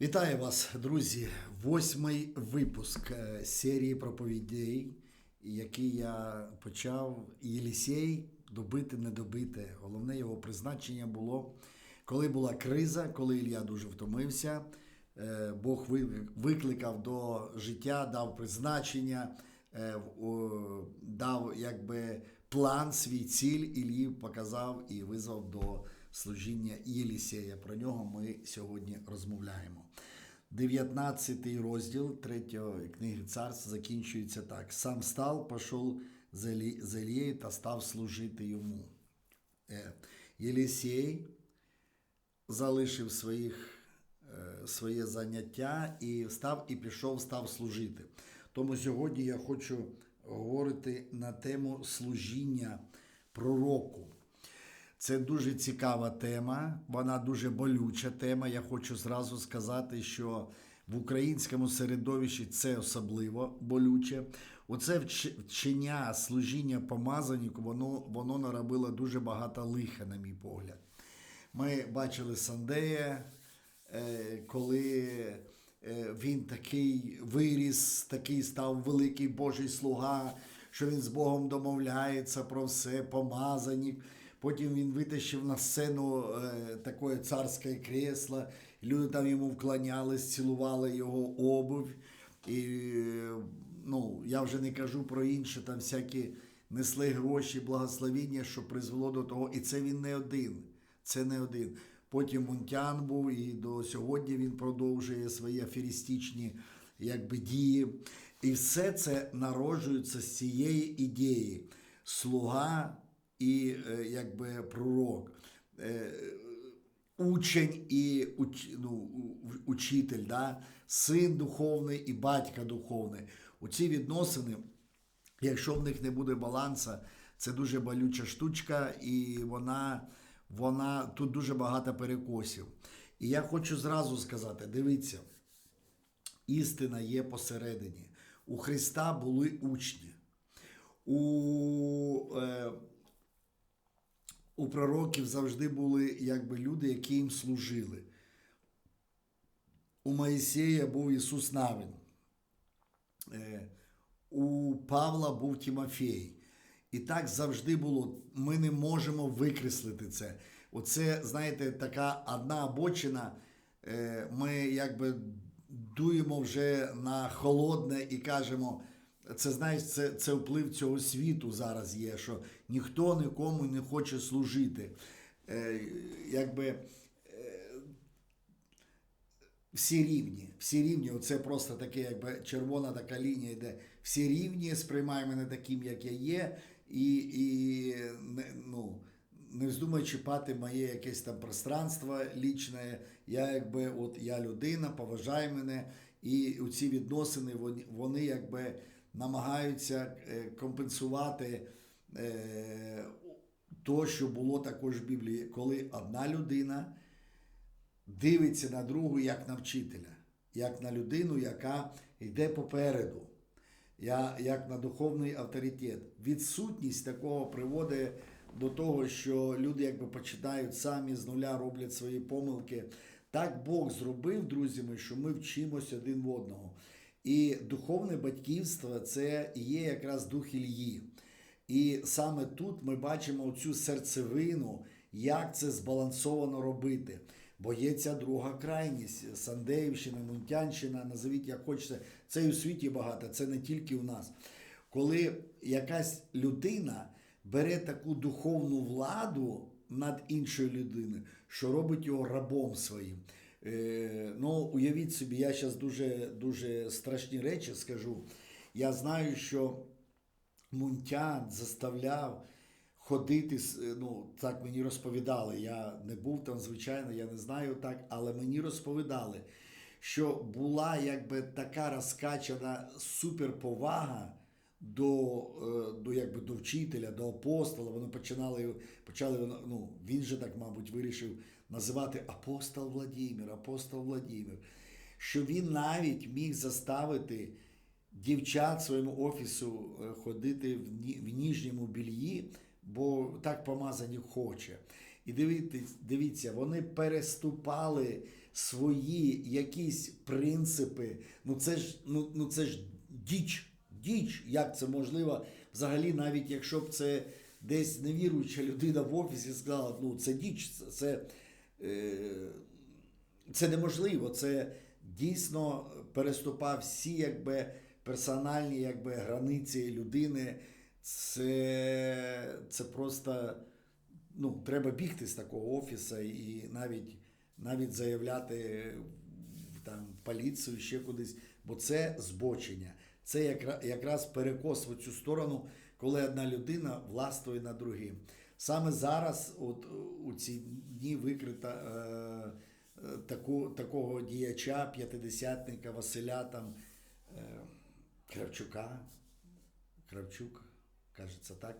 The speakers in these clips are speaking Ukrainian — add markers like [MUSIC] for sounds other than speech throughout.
Вітаю вас, друзі! Восьмий випуск е, серії проповідей, який я почав Єлісей добити, не добити. Головне його призначення було, коли була криза, коли Ілля дуже втомився. е, Бог викликав до життя, дав призначення, е, дав якби план, свій ціль Іллі показав і визвав до служіння Єлісея. Про нього ми сьогодні розмовляємо. 19 розділ 3 книги царств закінчується так: сам став, пішов за Ілі- Ілією та став служити йому. Е, Єлісей залишив своїх, е, своє заняття і став і пішов, став служити. Тому сьогодні я хочу говорити на тему служіння пророку. Це дуже цікава тема, вона дуже болюча тема. Я хочу зразу сказати, що в українському середовищі це особливо болюче. Оце вчення служіння помазаннику, воно, воно наробило дуже багато лиха, на мій погляд. Ми бачили Сандея, е, коли е, він такий виріс, такий став великий Божий слуга, що він з Богом домовляється про все, помазанник. Потім він витащив на сцену е, таке царське кресло, люди там йому вклонялись, цілували його обувь. І ну, я вже не кажу про інше, там всякі несли гроші, благословіння, що призвело до того. І це він не один. Це не один. Потім Мунтян був, і до сьогодні він продовжує свої аферістичні якби, дії. І все це народжується з цієї ідеї: слуга і е, якби пророк. Е, Учень і уч, ну, учитель, да? син духовний і батька духовний. У ці відносини, якщо в них не буде баланса, це дуже болюча штучка, і вона, вона тут дуже багато перекосів. І я хочу зразу сказати: дивіться, істина є посередині. У Христа були учні. У, е, у пророків завжди були якби люди, які їм служили. У Моїсея був Ісус Навин. Е, у Павла був Тімофій. І так завжди було. Ми не можемо викреслити це. Оце, знаєте, така одна обочина. Е, Ми якби дуємо вже на холодне і кажемо. Це знаєш, це, це вплив цього світу зараз є, що ніхто нікому не хоче служити. Е, якби всі рівні, всі рівні, оце просто таке, якби червона така лінія йде. Всі рівні, сприймай мене таким, як я є, і, і ну, не вздумай чіпати моє якесь там пространство лічне. Я якби от я людина, поважай мене. І ці відносини вони, вони якби намагаються е, компенсувати е, то, що було також в Біблії, коли одна людина дивиться на другу як на вчителя, як на людину, яка йде попереду, як на духовний авторитет. Відсутність такого приводить до того, що люди якби починають самі з нуля роблять свої помилки. Так Бог зробив, друзі, мої, що ми вчимося один в одного. І духовне батьківство це є якраз дух Ільї. І саме тут ми бачимо цю серцевину, як це збалансовано робити. Бо є ця друга крайність Сандеївщина, Мунтянщина, назовіть як хочете. Це і у світі багато, це не тільки у нас. Коли якась людина бере таку духовну владу над іншою людиною, що робить його рабом своїм. Е, ну, уявіть собі, я зараз дуже, дуже страшні речі скажу. Я знаю, що Мунтян заставляв ходити, з- ну так мені розповідали. Я не був там, звичайно, я не знаю так, але мені розповідали, що була якби така розкачана суперповага до, е, до, якби, до вчителя, до апостола. Вони починали, почали, ну, він же так, мабуть, вирішив називати апостол Владимир, апостол Владимир. Що він навіть міг заставити дівчат своєму офісу е, ходити в, ні- в ніжньому більї, бо так помазані хоче. І дивіться, дивіться, вони переступали свої якісь принципи. Ну це ж, ну, ну це ж діч, діч. Як це можливо? Взагалі, навіть якщо б це десь невіруюча людина в офісі сказала, ну це діч, це, це, е, неможливо. Це дійсно переступав всі якби, персональні якби, границі людини. Це, це просто ну, треба бігти з такого офісу і навіть, навіть заявляти там, поліцію ще кудись, бо це збочення. Це якра- якраз перекос в цю сторону, коли одна людина властвує над другим. Саме зараз, от у ці дні викрита е, е, таку, такого діяча, п'ятидесятника Василя там, е, Кравчука, Кравчук, кажеться так,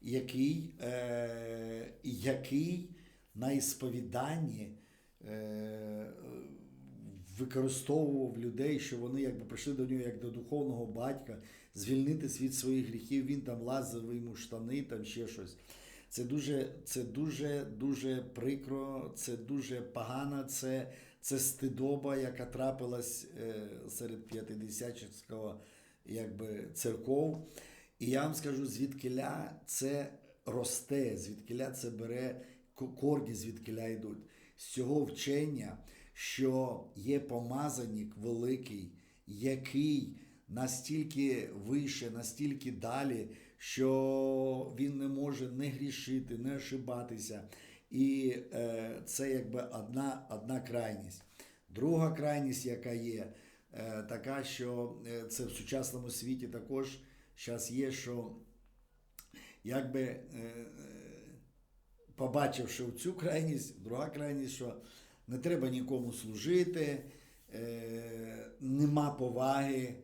який, е, який на ісповіданні е, використовував людей, що вони якби прийшли до нього як до духовного батька, звільнитись від своїх гріхів. Він там лазив йому штани, там ще щось. Це дуже, це дуже, дуже прикро, це дуже погано, це, це стидоба, яка трапилась е, серед п'ятидесятчикського якби, церков. І я вам скажу, звідкиля це росте, звідкиля це бере ко- корні, звідкиля йдуть. З цього вчення, що є помазанник великий, який настільки вище, настільки далі, що він не може не грішити, не ошибатися. І е, це якби одна, одна крайність. Друга крайність, яка є, е, така, що е, це в сучасному світі також зараз є, що якби е, побачивши цю крайність, друга крайність, що не треба нікому служити, е, нема поваги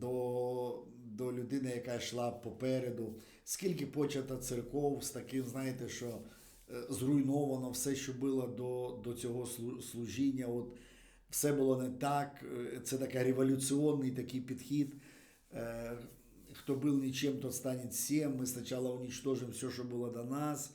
до, до людини, яка йшла попереду. Скільки почата церков з таким, знаєте, що е, зруйновано все, що було до, до цього служіння. От все було не так. Е, Це такий революційний такий підхід. Е, Хто був нічим, тот стане всім. Ми спочатку уничтожимо все, що було до нас,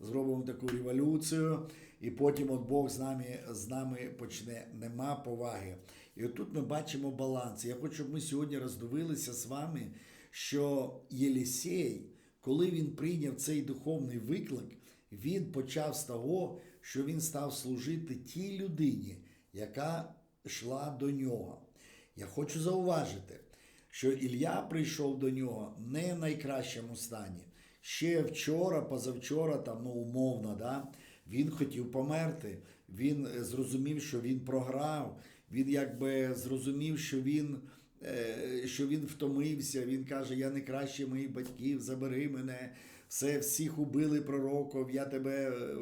зробимо таку революцію, і потім от Бог з нами, з нами почне. Нема поваги. І отут ми бачимо баланс. Я хочу, щоб ми сьогодні роздивилися з вами, що Єлісей, коли він прийняв цей духовний виклик, він почав з того, що він став служити тій людині, яка йшла до нього. Я хочу зауважити, що Ілля прийшов до нього не в найкращому стані. Ще вчора, позавчора, там, ну, умовно, да, він хотів померти. Він е, зрозумів, що він програв. Він якби зрозумів, що він, е, що він втомився. Він каже: Я не краще моїх батьків, забери мене, все, всіх убили пророків, я тебе е,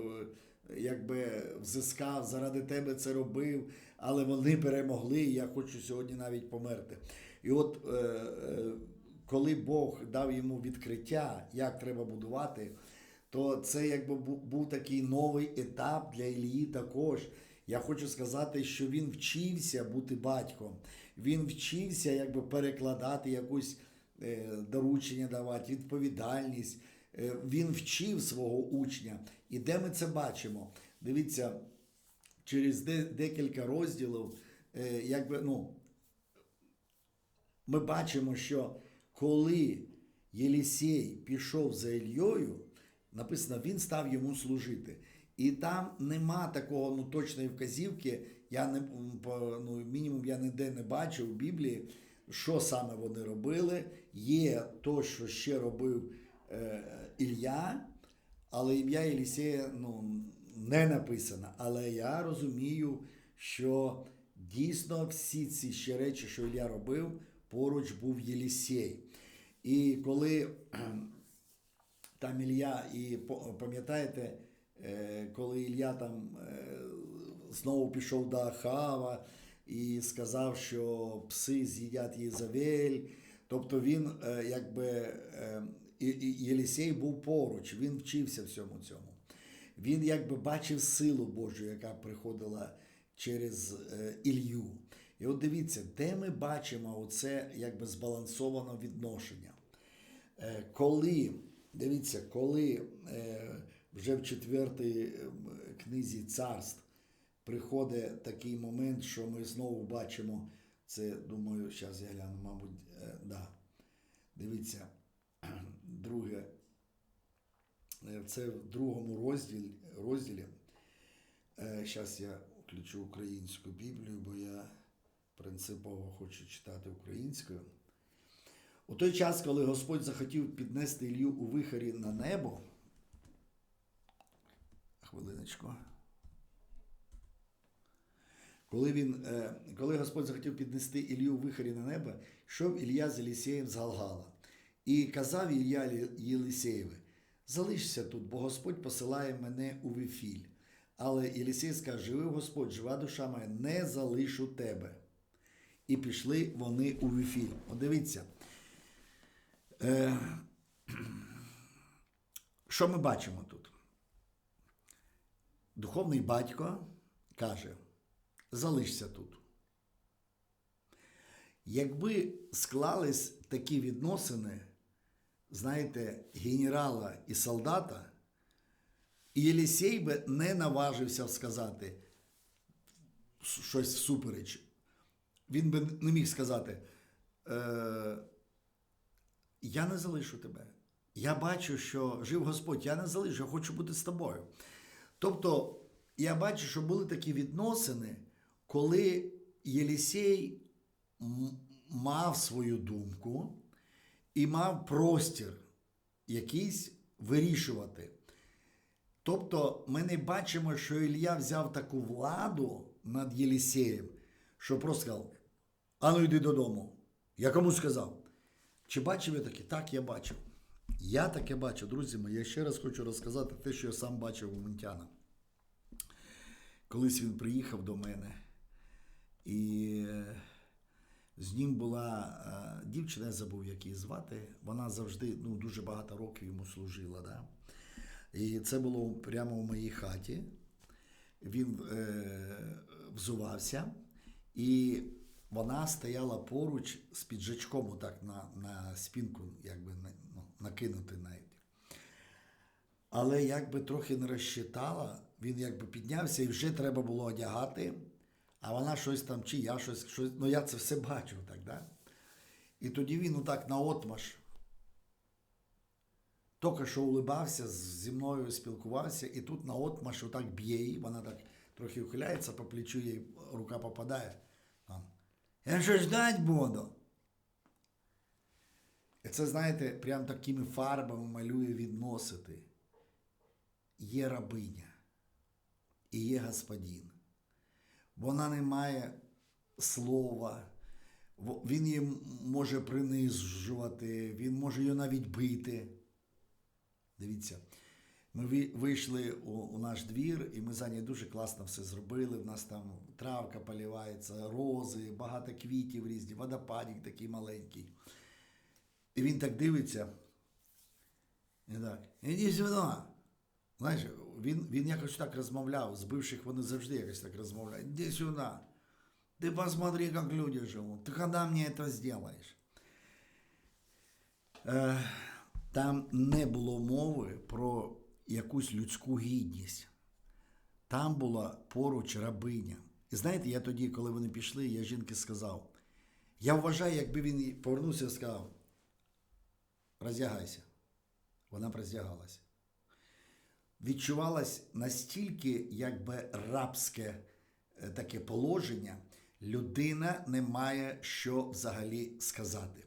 якби взискав, заради тебе це робив, але вони перемогли, і я хочу сьогодні навіть померти. І от е, коли Бог дав йому відкриття, як треба будувати, то це якби бу- був такий новий етап для Ілії також. Я хочу сказати, що він вчився бути батьком, він вчився якби перекладати якусь е, доручення давати, відповідальність. Е, Він вчив свого учня. І де ми це бачимо? Дивіться, через де- декілька розділів, е, якби, ну, ми бачимо, що коли Єлісей пішов за Ільєю, написано, він став йому служити. І там нема такого ну, точної вказівки. Я не ну, мінімум я ніде не бачив у Біблії, що саме вони робили. Є то, що ще робив е, Ілля, але ім'я Єлісея ну, не написано. Але я розумію, що дійсно всі ці ще речі, що Ілля робив, поруч був Єлісей. І коли там Ілля, і пам'ятаєте, коли Ілля там е, знову пішов до Ахава і сказав, що пси з'їдять Єзавель. Тобто він е, якби е, Єлісей був поруч, він вчився всьому цьому. Він якби бачив силу Божу, яка приходила через е, Ілью. І от дивіться, де ми бачимо оце якби збалансоване відношення. Е, коли, дивіться, коли е, вже в четвертій е, книзі царств приходить такий момент, що ми знову бачимо це, думаю, зараз я гляну, мабуть, е, да. Дивіться, [CLEARS THROAT] друге, е, це в другому розділі, розділі. Зараз я включу українську Біблію, бо я принципово хочу читати українською. У той час, коли Господь захотів піднести Ілью у вихорі на небо, хвилиночку. Коли, він, е, коли Господь захотів піднести Ілью у вихорі на небо, йшов Ілля з Елісеєм з Галгала. І казав Ілля Лі- Єлисеєві, залишся тут, бо Господь посилає мене у Вифіль. Але Єлісей сказав, живи Господь, жива душа моя, не залишу тебе. І пішли вони у Вифіль. От дивіться. Е, [CLEARS THROAT] що ми бачимо тут? Духовний батько каже: залишся тут. Якби склались такі відносини, знаєте, генерала і солдата, Єлісей би не наважився сказати щось всупереч. Він би не міг сказати: е, Я не залишу тебе. Я бачу, що жив Господь, я не залишу, я хочу бути з тобою. Тобто, я бачу, що були такі відносини, коли Єлісей мав свою думку і мав простір якийсь вирішувати. Тобто, ми не бачимо, що Ілля взяв таку владу над Єлісеєм, що просто сказав: а ну йди додому. Я кому сказав? Чи бачив я таке? Так, я бачив. Я таке бачив, друзі мої. Я ще раз хочу розказати те, що я сам бачив у Мунтяна. Колись він приїхав до мене, і е, з ним була е, дівчина, я забув, як її звати. Вона завжди ну, дуже багато років йому служила. Да? І це було прямо в моїй хаті. Він е, взувався, і вона стояла поруч з піджачком, отак на, на спинку, якби накинути навіть. Але якби трохи не розчитала, він якби піднявся і вже треба було одягати, а вона щось там, чи я щось, щось ну я це все бачив так, да? І тоді він отак наотмаш тільки що улибався, зі мною спілкувався, і тут наотмаш отак б'є її, вона так трохи ухиляється, по плечу їй рука попадає. Там. Я що ждать буду? Це, знаєте, прям такими фарбами малює відносити. Є рабиня і є господин. Вона не має слова, він її може принижувати, він може її навіть бити. Дивіться, ми вийшли у, у наш двір, і ми за нею дуже класно все зробили. У нас там травка поливається, рози, багато квітів різні, водопадик такий маленький. І він так дивиться. І так, іди сюди. Знаєш, він, він якось так розмовляв, з бивших вони завжди якось так розмовляють. Іди сюди. Ти посмотри, як люди живуть. Ти коли мені це зробиш? Е, там не було мови про якусь людську гідність. Там була поруч рабиня. І знаєте, я тоді, коли вони пішли, я жінки сказав: я вважаю, якби він повернувся і сказав, роздягайся. Вона роздягалася. Відчувалось настільки, якби рабське е, таке положення, людина не має що взагалі сказати.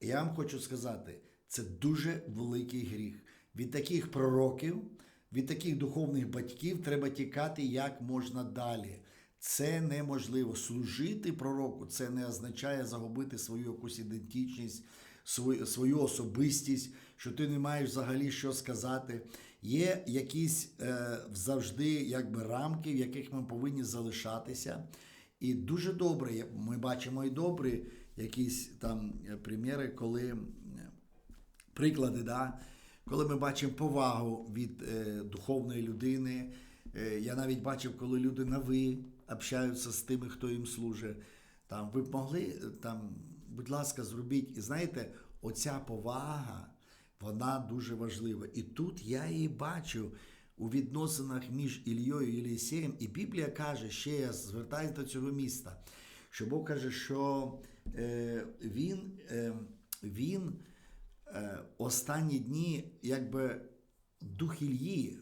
І я вам хочу сказати, це дуже великий гріх. Від таких пророків, від таких духовних батьків треба тікати як можна далі. Це неможливо. Служити пророку це не означає загубити свою якусь ідентичність, свою, особистість, що ти не маєш взагалі що сказати. Є якісь е, завжди якби рамки, в яких ми повинні залишатися. І дуже добре, ми бачимо і добрі якісь там е, приміри, коли е, приклади, да? коли ми бачимо повагу від е, духовної людини. Е, я навіть бачив, коли люди на ви общаються з тими, хто їм служить. Там, ви б могли, там, будь ласка, зробіть. І знаєте, оця повага, вона дуже важлива. І тут я її бачу у відносинах між Ільєю і Єлісеєм. І Біблія каже, ще я звертаюся до цього міста, що Бог каже, що е, він, е, він е, останні дні, якби дух Ільї,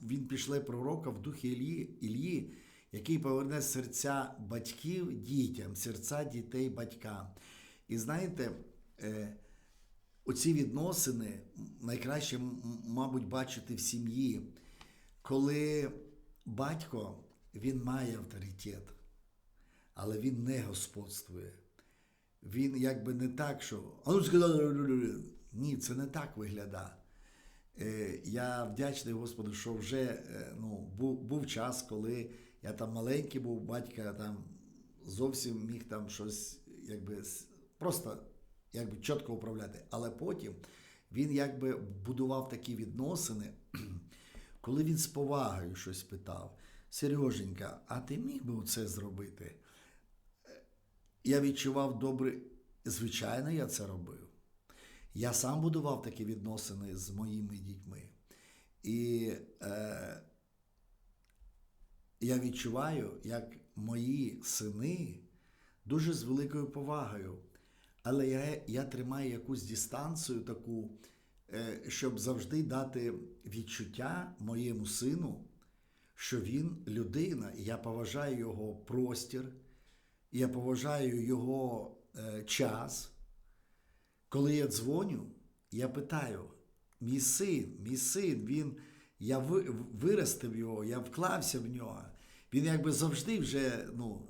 він пішле пророка в духі Ілії, Ілії, який поверне серця батьків дітям, серця дітей батькам. І знаєте, е, оці відносини найкраще, мабуть, бачити в сім'ї, коли батько він має авторитет, але він не господствує. Він якби не так, що «А ну ні, це не так виглядає. Е, Я вдячний Господу, що вже е, ну, був, був час, коли я там маленький був, батька там зовсім міг там щось якби просто якби чітко управляти. Але потім він якби будував такі відносини, [CLEARS THROAT] коли він з повагою щось питав. Сереженька, а ти міг би це зробити? Я відчував добре, звичайно, я це робив. Я сам будував такі відносини з моїми дітьми. І е, я відчуваю, як мої сини дуже з великою повагою. Але я, я тримаю якусь дистанцію таку, е, щоб завжди дати відчуття моєму сину, що він людина, і я поважаю його простір, я поважаю його е, час. Коли я дзвоню, я питаю: мій син, мій син, він, я виростив його, я вклався в нього. Він якби завжди вже, ну,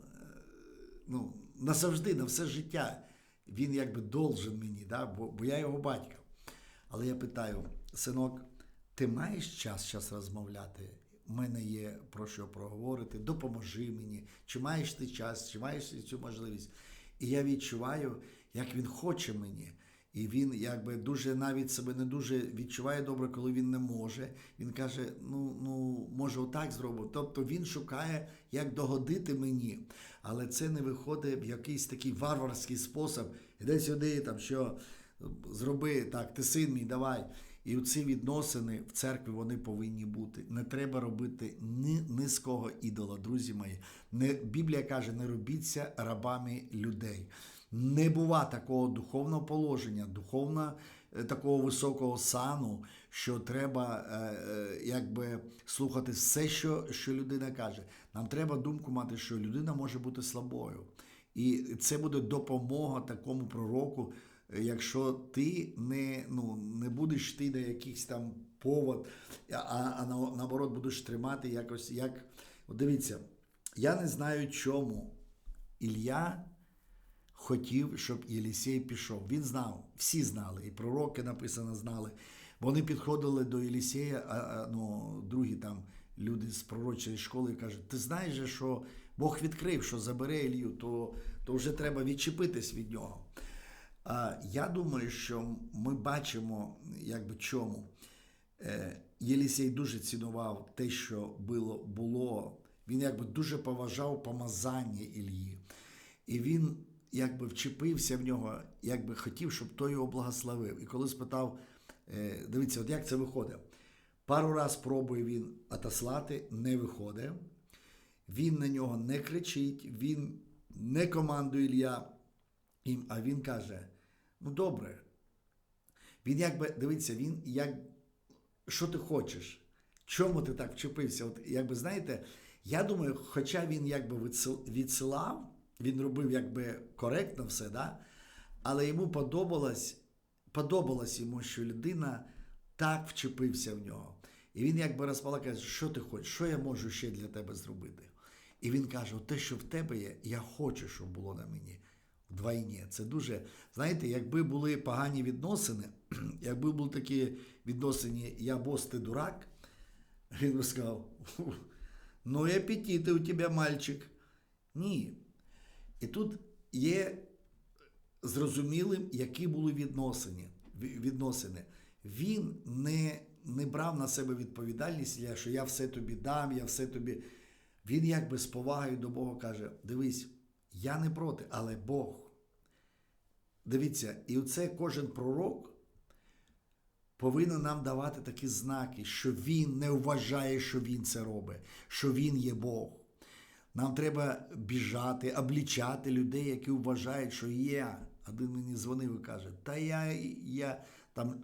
ну, назавжди, на все життя. Він якби должен мені, да? бо, бо я його батько. Але я питаю, синок, ти маєш час зараз розмовляти? У мене є про що проговорити, допоможи мені, чи маєш ти час, чи маєш ти цю можливість. І я відчуваю, як він хоче мені. І він якби дуже навіть себе не дуже відчуває добре, коли він не може. Він каже: ну, ну може, отак зробимо. Тобто він шукає, як догодити мені. Але це не виходить в якийсь такий варварський спосіб. Іди сюди, там що зроби так, ти син мій, давай. І ці відносини в церкві вони повинні бути. Не треба робити ні низького ідола, друзі мої. Не, Біблія каже, не робіться рабами людей. Не бува такого духовного положення, духовно е, такого високого сану, що треба е, е, якби слухати все, що, що людина каже. Нам треба думку мати, що людина може бути слабою. І це буде допомога такому пророку, якщо ти не, ну, не будеш йти на якийсь там повод, а, а на- наоборот будеш тримати якось як. От дивіться, я не знаю, чому Ілля хотів, щоб Єлісей пішов. Він знав, всі знали, і пророки написано знали. Вони підходили до Єлісея, а, а, ну, другі там люди з пророчої школи кажуть: ти знаєш, що Бог відкрив, що забере Ілью, то, то вже треба відчепитись від нього. А, я думаю, що ми бачимо, якби чому. Е, Єлісей дуже цінував те, що було, було. Він якби дуже поважав помазання Ілії. І він якби вчепився в нього, якби хотів, щоб той його благословив. І коли спитав, е, дивіться, от як це виходить? Пару раз пробує він отослати, не виходить. Він на нього не кричить, він не командує Ілля, їм, а він каже: ну добре. Він якби, дивіться, він як, що ти хочеш? Чому ти так вчепився? От, якби, знаєте, я думаю, хоча він якби відсилав, він робив якби коректно все, да? але йому подобалось, подобалось йому, що людина так вчепився в нього. І він якби розпала, каже, що ти хочеш, що я можу ще для тебе зробити? І він каже: те, що в тебе є, я хочу, щоб було на мені. Вдвойні. Це дуже, знаєте, якби були погані відносини, [CLEARS THROAT] якби були такі відносини, я бос, ти дурак, він би сказав, ну і апетити у тебе, мальчик. Ні. І тут є зрозумілим, які були відносини. відносини. Він не, не брав на себе відповідальність, що я все тобі дам, я все тобі. Він якби з повагою до Бога каже: дивись, я не проти, але Бог. Дивіться, і оце кожен пророк, повинен нам давати такі знаки, що Він не вважає, що Він це робить, що Він є Бог. Нам треба біжати, облічати людей, які вважають, що я. Один мені дзвонив і каже, та я, я там е,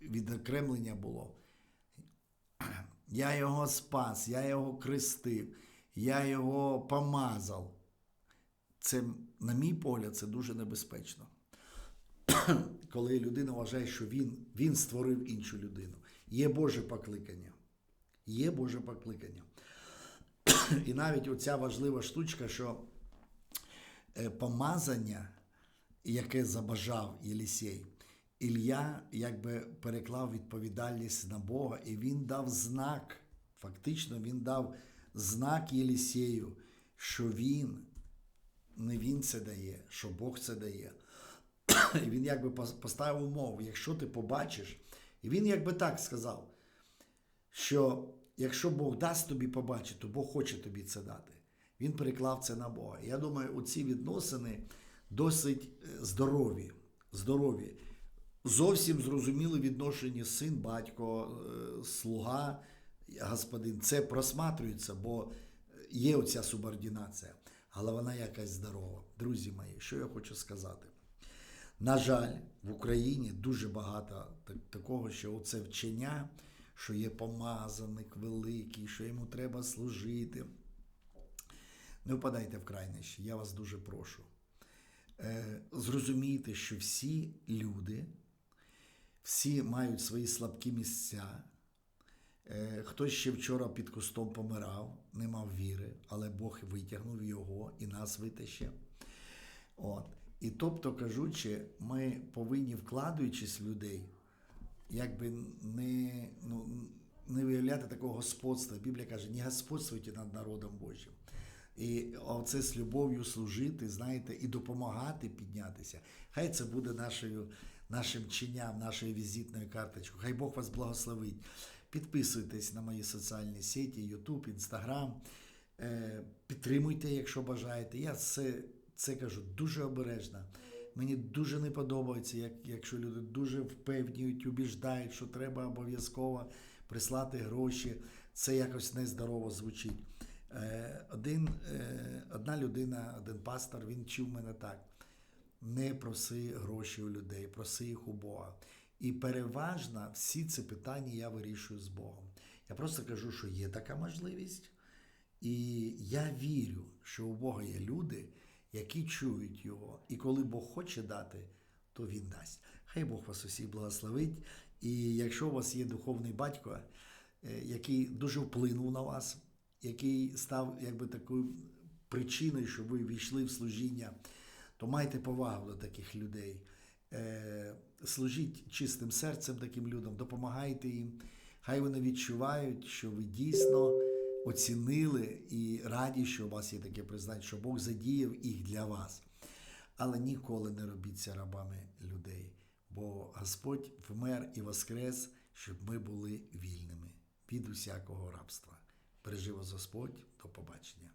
відокремлення було. Я його спас, я його крестив, я його помазав. Це, на мій погляд, це дуже небезпечно. [CLEARS THROAT] Коли людина вважає, що він, він створив іншу людину. Є Боже покликання. Є Боже покликання. І навіть оця важлива штучка, що е, помазання, яке забажав Єлісей, Ілля якби переклав відповідальність на Бога, і він дав знак. Фактично, він дав знак Єлісею, що він, не він це дає, що Бог це дає. І він якби поставив умову, якщо ти побачиш, і він якби так сказав, що якщо Бог дасть тобі побачити, то Бог хоче тобі це дати. Він переклав це на Бога. Я думаю, оці відносини досить е, здорові. здорові. Зовсім зрозуміле відношення син, батько, е, слуга, господин. Це просматрюється, бо є оця субординація, але вона якась здорова. Друзі мої, що я хочу сказати? На жаль, в Україні дуже багато такого, що оце вчення, що є помазаник великий, що йому треба служити. Не впадайте в крайнощі, я вас дуже прошу. Е, зрозумійте, що всі люди, всі мають свої слабкі місця. Е, Хтось ще вчора під кустом помирав, не мав віри, але Бог витягнув його і нас витащив. От. І тобто, кажучи, ми повинні, вкладаючись в людей, якби не, ну, не виявляти такого господства. Біблія каже, не господствуйте над народом Божим. І оце з любов'ю служити, знаєте, і допомагати піднятися. Хай це буде нашою, нашим чинням, нашою візитною карточкою. Хай Бог вас благословить. Підписуйтесь на мої соціальні сеті, YouTube, Instagram. Е, Підтримуйте, якщо бажаєте. Я це, це кажу дуже обережно. Мені дуже не подобається, як, якщо люди дуже впевнюють, убіждають, що треба обов'язково прислати гроші. Це якось нездорово звучить. Е, Один, е, одна людина, один пастор, він вчив мене так: не проси гроші у людей, проси їх у Бога. І переважно всі ці питання я вирішую з Богом. Я просто кажу, що є така можливість, і я вірю, що у Бога є люди, які чують його. І коли Бог хоче дати, то Він дасть. Хай Бог вас усіх благословить. І якщо у вас є духовний батько, е, який дуже вплинув на вас, який став якби такою причиною, щоб ви війшли в служіння, то майте повагу до таких людей. Е, Служіть чистим серцем таким людям, допомагайте їм. Хай вони відчувають, що ви дійсно оцінили і раді, що у вас є таке признання, що Бог задіяв їх для вас. Але ніколи не робіться рабами людей, бо Господь вмер і воскрес, щоб ми були вільними від усякого рабства. Бережи вас Господь, до побачення.